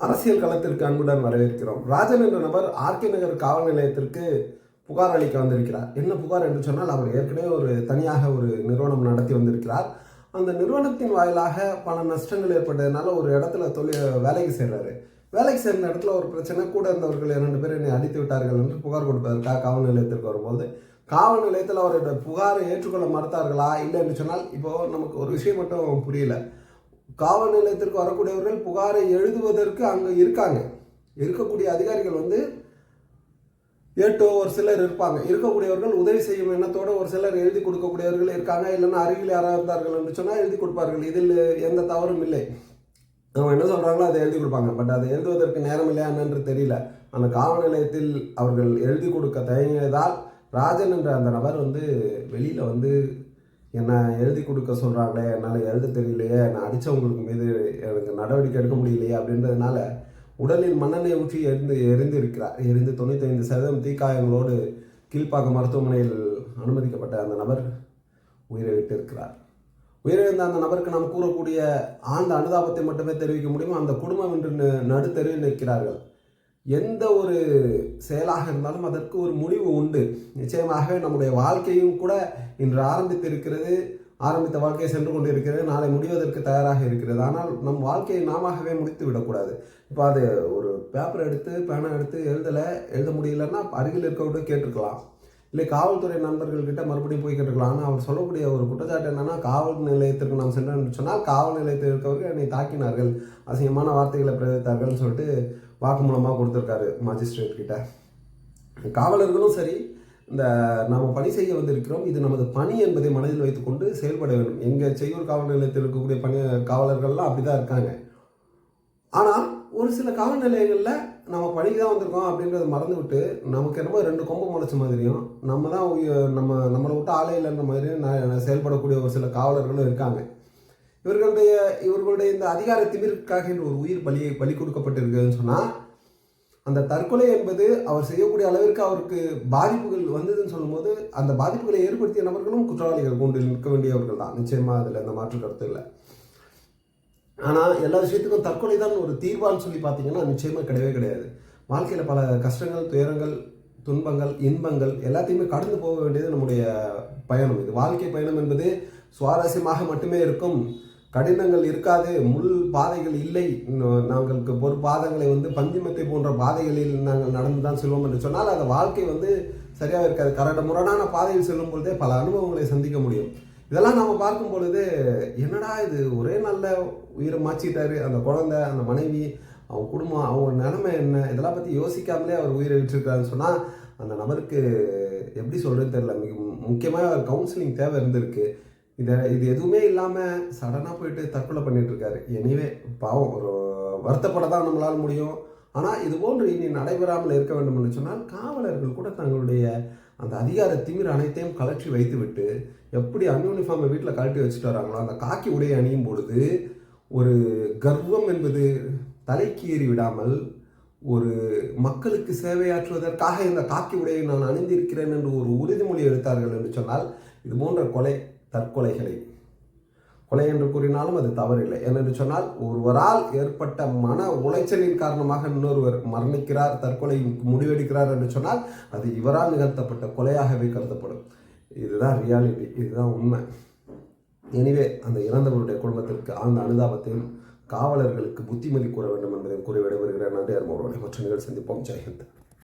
அரசியல் களத்திற்கு அன்புடன் வரவேற்கிறோம். ராஜன் என்ற நபர் ஆர்கே நகர் காவல் நிலையத்திற்கு புகார் அளிக்க வந்திருக்கிறார். என்ன புகார் என்று சொன்னால் அவர் ஏற்கனவே ஒரு தனியாக ஒரு நிறுவனம் நடத்தி வந்திருக்கிறார். அந்த நிறுவனத்தின் வாயிலாக பல நஷ்டங்கள் ஏற்பட்டதுனால ஒரு இடத்துல தொழில் வேலைக்கு சேர்றாரு. வேலைக்கு சேர்ந்த இடத்துல ஒரு பிரச்சனை கூட இருந்தவர்கள் இரண்டு பேர் என்னை அடித்து விட்டார்கள் என்று புகார் கொடுப்பதற்காக காவல் நிலையத்திற்கு வரும்போது காவல் நிலையத்தில் அவருடைய புகாரை ஏற்றுக்கொள்ள மறுத்தார்களா இல்லை என்று சொன்னால் இப்போது நமக்கு ஒரு விஷயம் மட்டும் புரியல. காவல் நிலையத்திற்கு வரக்கூடியவர்கள் புகாரை எழுதுவதற்கு அங்கே இருக்காங்க. இருக்கக்கூடிய அதிகாரிகள் வந்து ஏட்டோ ஒரு சிலர் இருப்பாங்க. இருக்கக்கூடியவர்கள் உதவி செய்யும் எண்ணத்தோடு ஒரு சிலர் எழுதி கொடுக்கக்கூடியவர்கள் இருக்காங்க. இல்லைன்னா அருகில் யாராக இருந்தார்கள் என்று சொன்னால் எழுதி கொடுப்பார்கள். இதில் எந்த தவறும் இல்லை. அவங்க என்ன சொல்கிறாங்களோ அதை எழுதி கொடுப்பாங்க. பட் அதை எழுதுவதற்கு நேரம் இல்லையா என்னென்று தெரியல. அந்த காவல் நிலையத்தில் அவர்கள் எழுதி கொடுக்க தயங்கியதால் ராஜன் என்ற அந்த நபர் வந்து வெளியில் வந்து என்னை எழுதி கொடுக்க சொல்கிறாங்களே என்னால் எழுத தெரியலையே நான் அடித்தவங்களுக்கு மீது எனக்கு நடவடிக்கை எடுக்க முடியலையே அப்படின்றதுனால உடலில் மண்ணெண்ணை ஊற்றி எரிந்து எரிந்து இருக்கிறார் எரிந்து தொண்ணூத்தைந்து சதவீதம் தீக்காயங்களோடு கீழ்ப்பாக்கம் மருத்துவமனையில் அனுமதிக்கப்பட்ட அந்த நபர் உயிரை விட்டு இருக்கிறார் உயிரிழந்த அந்த நபருக்கு நாம் கூறக்கூடிய ஆழ்ந்த அனுதாபத்தை மட்டுமே தெரிவிக்க முடியும்? அந்த குடும்பம் இன்று நடுத்தருவில் நிற்கிறார்கள். எந்த ஒரு செயலாக இருந்தாலும் அதற்கு ஒரு முடிவு உண்டு. நிச்சயமாக நம்முடைய வாழ்க்கையும் கூட இன்று ஆரம்பித்து இருக்கிறது ஆரம்பித்த வாழ்க்கையை சென்று கொண்டு இருக்கிறது நாளை முடிவதற்கு தயாராக இருக்கிறது. ஆனால் நம் வாழ்க்கையை நாமவே முடித்து விடக்கூடாது. இப்போ அது ஒரு பேப்பர் எடுத்து பேனை எடுத்து எழுதலை எழுத முடியலன்னா அருகில் இருக்கவங்க கேட்டிருக்கலாம். இல்லை காவல்துறை நண்பர்கள்கிட்ட மறுபடியும் போய் கேட்டுக்கலாம் ஆனால் அவர் சொல்லக்கூடிய ஒரு குற்றச்சாட்டு என்னன்னா காவல் நிலையத்திற்கு நாம் சென்றோம் சொன்னால் காவல் நிலையத்தில் இருக்கவர்கள் என்னை தாக்கினார்கள். அசிங்கமான வார்த்தைகளை பிரயோகித்தார்கள்னு சொல்லிட்டு வாக்குமூலமாக கொடுத்துருக்காரு மாஜிஸ்ட்ரேட் கிட்ட. காவலர்களும் சரி இந்த நாம் பணி செய்ய வந்திருக்கிறோம். இது நமது பணி என்பதை மனதில் வைத்துக்கொண்டு செயல்பட வேண்டும். எங்கள் செய்யூர் காவல் நிலையத்தில் இருக்கக்கூடிய பணி காவலர்கள்லாம் அப்படி தான் இருக்காங்க. ஆனால் ஒரு சில காவல் நிலையங்களில் நம்ம பணிக்கு தான் வந்திருக்கோம் அப்படின்றத மறந்து விட்டு நமக்கு என்னமோ ரெண்டு கொம்பு முளைச்ச மாதிரியும் நம்ம தான் நம்ம நம்மளை விட்டு ஆளே இல்லைன்ற மாதிரியும் செயல்படக்கூடிய ஒரு சில காவலர்களும் இருக்காங்க. இவர்களுடைய இவர்களுடைய இந்த அதிகார திமிருக்காக ஒரு உயிர் பலி பலி கொடுக்கப்பட்டிருக்குன்னு சொன்னால் அந்த தற்கொலை என்பது அவர் செய்யக்கூடிய அளவிற்கு அவருக்கு பாதிப்புகள் வந்ததுன்னு சொல்லும்போது அந்த பாதிப்புகளை ஏற்படுத்திய நபர்களும் குற்றவாளிகள் கொண்டு நிற்க வேண்டியவர்கள் தான். நிச்சயமாக அதில் இந்த மாற்று கருத்து இல்லை. ஆனால் எல்லா விஷயத்துக்கும் தற்கொலை தான் ஒரு தீர்வான்னு சொல்லி பார்த்தீங்கன்னா நிச்சயமாக கிடையவே கிடையாது. வாழ்க்கையில் பல கஷ்டங்கள் துயரங்கள் துன்பங்கள் இன்பங்கள் எல்லாத்தையுமே கடந்து போக வேண்டியது நம்முடைய பயணம். இது வாழ்க்கை பயணம் என்பது சுவாரஸ்யமாக மட்டுமே இருக்கும். கடினங்கள் இருக்காது. முள் பாதைகள் இல்லை. நாங்களுக்கு ஒரு பாதங்களை வந்து பஞ்சுமத்தை போன்ற பாதைகளில் நாங்கள் நடந்து தான் செல்வோம் என்று சொன்னால் அந்த வாழ்க்கை வந்து சரியாக இருக்காது. கரட முரடான பாதையில் செல்லும் பொழுதே பல அனுபவங்களை சந்திக்க முடியும். இதெல்லாம் நம்ம பார்க்கும் பொழுது என்னடா இது ஒரே நல்ல உயிரை மாச்சிட்டாரு அந்த குழந்தை அந்த மனைவி அவங்க குடும்பம் அவங்க நிலைமை என்ன இதெல்லாம் பற்றி யோசிக்காமலே அவர் உயிரை விட்டுருக்காருன்னு சொன்னால் அந்த நபருக்கு எப்படி சொல்கிறது தெரில மிக முக்கியமாக கவுன்சிலிங் தேவை இருந்திருக்கு. இதை இது எதுவுமே இல்லாமல் சடனாக போயிட்டு தற்கொலை பண்ணிகிட்ருக்காரு எனிவே பாவம் ஒரு வருத்தப்பட தான் நம்மளால் முடியும். ஆனால் இது போன்று இனி நடைபெறாமல் இருக்க வேண்டும் என்று சொன்னால் காவலர்கள் கூட தங்களுடைய அந்த அதிகார திமிர் அனைத்தையும் கலற்றி வைத்துவிட்டு எப்படி அன்யூனிஃபார்மை வீட்டில் கழட்டி வச்சுட்டு வராங்களோ அந்த காக்கி உடையை அணியும் பொழுது ஒரு கர்வம் என்பது தலைக்கு ஏறி விடாமல் ஒரு மக்களுக்கு சேவையாற்றுவதற்காக இந்த காக்கி உடையை நான் அணிந்திருக்கிறேன் என்று ஒரு உறுதிமொழி எடுத்தார்கள் என்று சொன்னால் இது போன்ற கொலை தற்கொலைகளை கொலை என்று கூறினாலும் அது தவறில்லை. ஏனென்று சொன்னால் ஒருவரால் ஏற்பட்ட மன உளைச்சலின் காரணமாக இன்னொருவர் மரணிக்கிறார் தற்கொலை முடிவெடுக்கிறார் என்று சொன்னால் அது இவரால் நிகழ்த்தப்பட்ட கொலையாகவே கருதப்படும். இதுதான் ரியாலிட்டி இதுதான் உண்மை. எனிவே அந்த இறந்தவருடைய குடும்பத்திற்கு ஆழ்ந்த அனுதாபத்தையும் காவலர்களுக்கு புத்திமதி கூற வேண்டும் என்பதையும் கூறி விடைபெறுகிறேன். நன்றி அருமவர்களை. மற்ற நிகழ்ச்சி சந்திப்போம். ஜெயஹிந்த்.